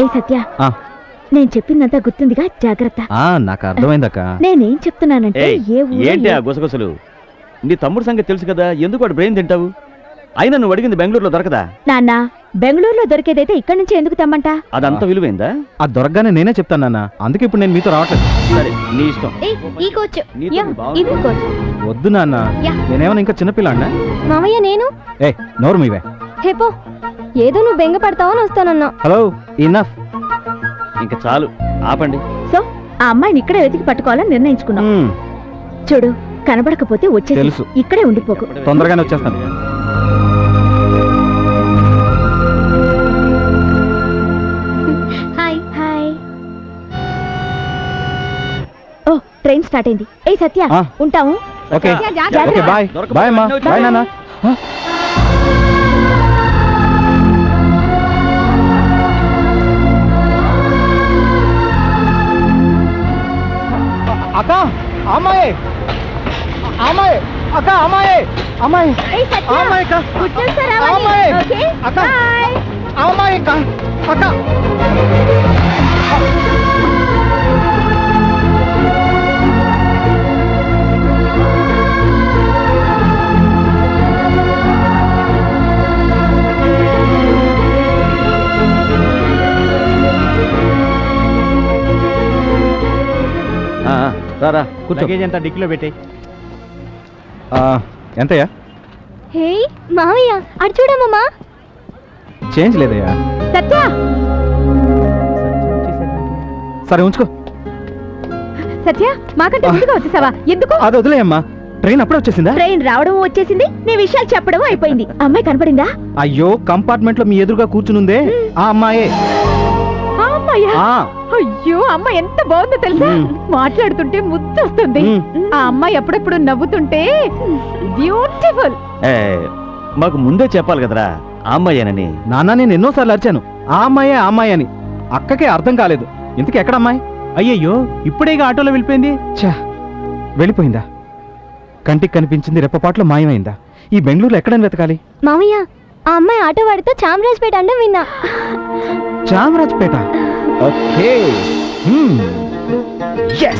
ఏ సత్య ఆ, నేను చెప్పిందంతా గుర్తుందిగా? జాగ్రత్త. ఆ, నాకు అర్థమైందక్క. నేనేం చెప్తున్నానంటే ఏ ఏంటి ఆ గుసగుసలు? నీ తమ్ముడు సంగతి తెలుసు కదా ఎందుకు వాడు బ్రెయిన్ తింటావు? అయినా నువ్వు అడిగింది బెంగళూరులో దొరకదా? నాన్న బెంగళూరులో దొరికేదైతే ఇక్కడి నుంచి ఎందుకు తెమ్మంటా? అదంతా విలువైందా? ఆ దొరకగానే నేనే చెప్తాను నాన్న. అందుకే ఇప్పుడు నేను మీతో రావట్లేదు. సరే నీ ఇష్టం. ఈ కోచ్. నీతో యా, మీ బాగుంది. ఇది కోచ్ వద్దు నాన్న. యా. నేనేమైనా ఇంకా చిన్నపిల్లాడినా మామయ్య నేను? ఏ నోరు మీవే. హేపో ఏదో నువ్వు బెంగ పడతావని వస్తానన్నా. హలో ఇనఫ్ ఇంకా చాలు. ఆపండి. సో ఆ అమ్మాయిని ఇక్కడే వెతికి పట్టుకోవాలని నిర్ణయించుకున్నాం. చూడు కనబడకపోతే వచ్చేసి తెలుసు. ఇక్కడే ఉండిపోకు. తొందరగానే వచ్చేస్తాను. ట్రైన్ స్టార్ట్ అయింది. ఏ సత్య ఆ. ఉంటాము ఓకే. సత్య, జాగ్రత్త. Okay bye. దొరకకపోతే బాయ్ అమ్మా. వెంటనే బాయ్ నాన్న. ఆ. అక్క అమ్మాయి. అమ్మాయి అక్క అమ్మాయి. అమ్మాయి. ఏ సత్య అమ్మాయి అక్క. గుడ్ న్యూస్ రావాలి. అమ్మాయి. ఓకే అక్క. బాయ్. అమ్మాయి అక్క. అక్క. ఆ, ఆ, రా రా కూర్చో. లగేజ్ అంతా డిక్కీలో పెట్టి ఎంతయ్యా? హే మామయ్య అటు చూడమ్మా చేంజ్ లేదయ్యా. సత్య! సరే ఉంచుకో. సత్య మాకంటే ముందుగా వచ్చేసావా? ఎందుకు? అది వదిలేయమ్మా. ట్రైన్ అప్పుడే వచ్చేసిందా? ట్రైన్ రావడం వచ్చేసింది నీ విషయాలు చెప్పడం అయిపోయింది. అమ్మాయి కనపడిందా? అయ్యో కంపార్ట్మెంట్లో మీ ఎదురుగా కూర్చునుందే. ఆ అమ్మాయే. ఆ అమ్మాయ్యా ఆ. అయ్యో అమ్మ ఎంత బాగుందో తెలుసా. మాట్లాడుతుంటే ముద్దు వస్తుంది. ఆ అమ్మాయి అప్పుడప్పుడు నవ్వుతుంటే బ్యూటిఫుల్. ఏ, మాకు ముందే చెప్పాలి కదరా ఆ అమ్మాయేనని. నాన్న నేను ఎన్నోసార్లు అరిచాను. ఆ అమ్మాయే ఆ అమ్మాయి అని. అక్కకే అర్థం కాలేదు. ఇంతకీ ఎక్కడ అమ్మాయి అయ్యయ్యో ఇప్పుడేగా ఆటోలో వెళ్ళిపోయింది? ఛా వెళ్ళిపోయిందా? కంటికి కనిపించింది రెప్పపాట్లో మాయమైందా? ఈ బెంగళూరులో ఎక్కడని వెతకాలి? మామయ్య ఆ అమ్మాయి ఆటో వాడితో చామరాజ్పేట అంటే విన్నా. చామరాజ్పేట? Okay. Hmm. Yes!